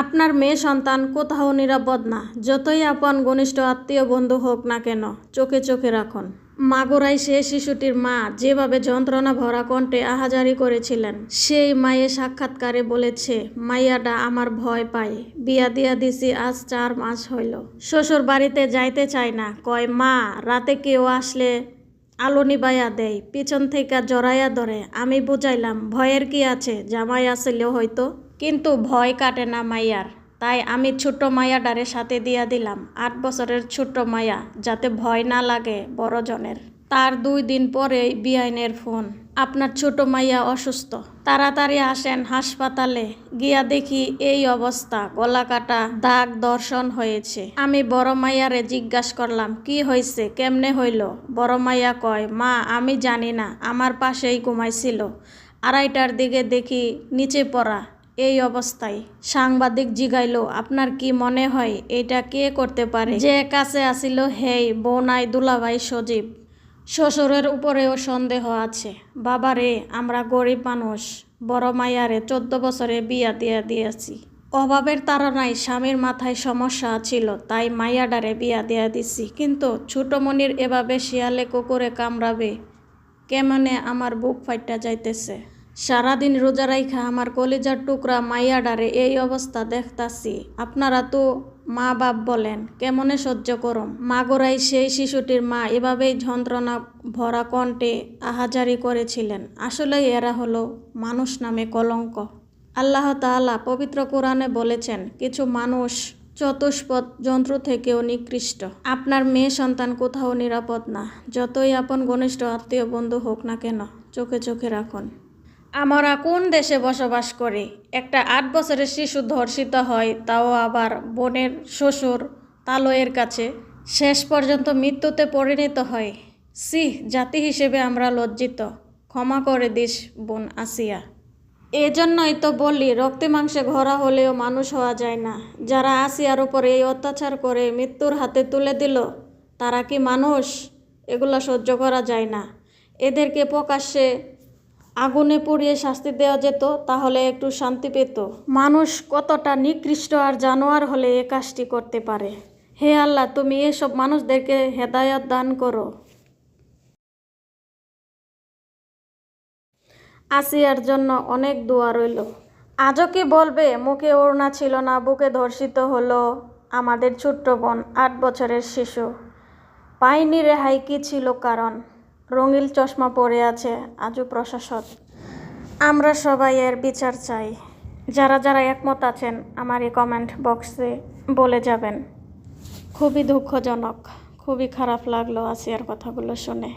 আপনার মেয়ে সন্তান কোথাও নিরাপদ না। যতই আপন ঘনিষ্ঠ আত্মীয় বন্ধু হোক না কেন, চোখে চোখে রাখুন। মাগুরায় সে শিশুটির মা যেভাবে যন্ত্রণা ভরা কণ্ঠে আহাজারি করেছিলেন, সেই মায়ের সাক্ষাৎকারে বলেছে মাইয়াডা আমার ভয় পায়। বিয়া দিয়া দিছি, আজ চার মাস হইল। শ্বশুর বাড়িতে যাইতে চায় না। কয়, মা, রাতে কেউ আসলে আলো নিবাইয়া দেয়, পিছন থেকে জড়াইয়া ধরে। আমি বুঝাইলাম, ভয়ের কি আছে? জামাই আসলেও হয়তো। কিন্তু ভয় কাটে না মাইয়ার। তাই আমি ছোট্ট মাইয়াডারে সাথে দিয়া দিলাম, আট বছরের ছোট্ট মায়া যাতে ভয় না লাগে বড়জনের। তার দুই দিন পরেই বিআইনের ফোন। আপনার ছোট মাইয়া অসুস্থ। তাড়াতাড়ি আসেন হাসপাতালে, গিয়া দেখি এই অবস্থা, গলা কাটা, দাগ দর্শন হয়েছে। আমি বড় মাইয়ারে জিজ্ঞাসা করলাম, কি হয়েছে? কেমনে হইল? বড় মাইয়া কয়, মা, আমি জানি না, আমার পাশেই ঘুমাইছিল। আড়াইটার দিকে দেখি নিচে পড়া। এই অবস্থায়। সাংবাদিক জিগাইল, আপনার কি মনে হয় এটা কে করতে পারে? যে কাছে আসিল, হেই বোনাই দুলাভাই সজীব। শ্বশুরের উপরেও সন্দেহ আছে। বাবারে, আমরা গরিব মানুষ, বড় মাইয়ারে চোদ্দ বছরে বিয়া দিয়া দিয়েছি। অভাবের তাড়নায় স্বামীর মাথায় সমস্যা ছিল, তাই মাইয়াডারে বিয়া দিয়া দিছি। কিন্তু ছোটমণির এভাবে শিয়ালে কুকুরে কামড়াবে, কেমনে আমার বুক ফাইটা যাইতেছে? সারাদিন রোজা রাইখা আমার কলিজার টুকরা মাইয়াডারে এই অবস্থা দেখতাছি। আপনারা তো মা বাপ বলেন, কেমনে সহ্য করম? মাগোরাই সেই শিশুটির মা এভাবেই যন্ত্রণা ভরা কণ্ঠে আহাজারি করেছিলেন। আসলেই এরা হলো মানুষ নামে কলঙ্ক। আল্লাহ তাআলা পবিত্র কোরআনে বলেছেন, কিছু মানুষ চতুষ্পদ যন্ত্র থেকেও নিকৃষ্ট। আপনার মেয়ে সন্তান কোথাও নিরাপদ না। যতই আপন ঘনিষ্ঠ আত্মীয় বন্ধু হোক না কেন, চোখে চোখে রাখুন। আমরা কোন দেশে বসবাস করি? একটা আট বছরের শিশু ধর্ষিত হয়, তাও আবার বোনের শ্বশুর তালয়ের কাছে। শেষ পর্যন্ত মৃত্যুতে পরিণত হয়। সি জাতি হিসেবে আমরা লজ্জিত। ক্ষমা করে দিস, বোন আসিয়া। এজন্যই তো বলি, রক্তে মাংসে ঘরা হলেও মানুষ হওয়া যায় না। যারা আসিয়ার উপরে এই অত্যাচার করে মৃত্যুর হাতে তুলে দিল, তারা কি মানুষ? এগুলো সহ্য করা যায় না। এদেরকে প্রকাশ্যে আগুনে পুড়িয়ে শাস্তি দেওয়া যেত, তাহলে একটু শান্তি পেত। মানুষ কতটা নিকৃষ্ট আর জানোয়ার হলে এ কাজটি করতে পারে। হে আল্লাহ, তুমি এসব মানুষদেরকে হেদায়ত দান করো। আসিয়ার জন্য অনেক দোয়া রইল। আজও কি বলবে? মুখে ওড়না ছিল না, বুকে ধর্ষিত হলো আমাদের ছোট্ট বোন, আট বছরের শিশু। পাইনি রেহাই, কি ছিল কারণ? রঙিল চশমা পরে আছে আজও প্রশাসক। আমরা সবাই এর বিচার চাই। যারা যারা একমত আছেন, আমার এই কমেন্ট বক্সে বলে যাবেন। খুবই দুঃখজনক, খুবই খারাপ লাগল আসিয়ার কথাগুলো শুনে।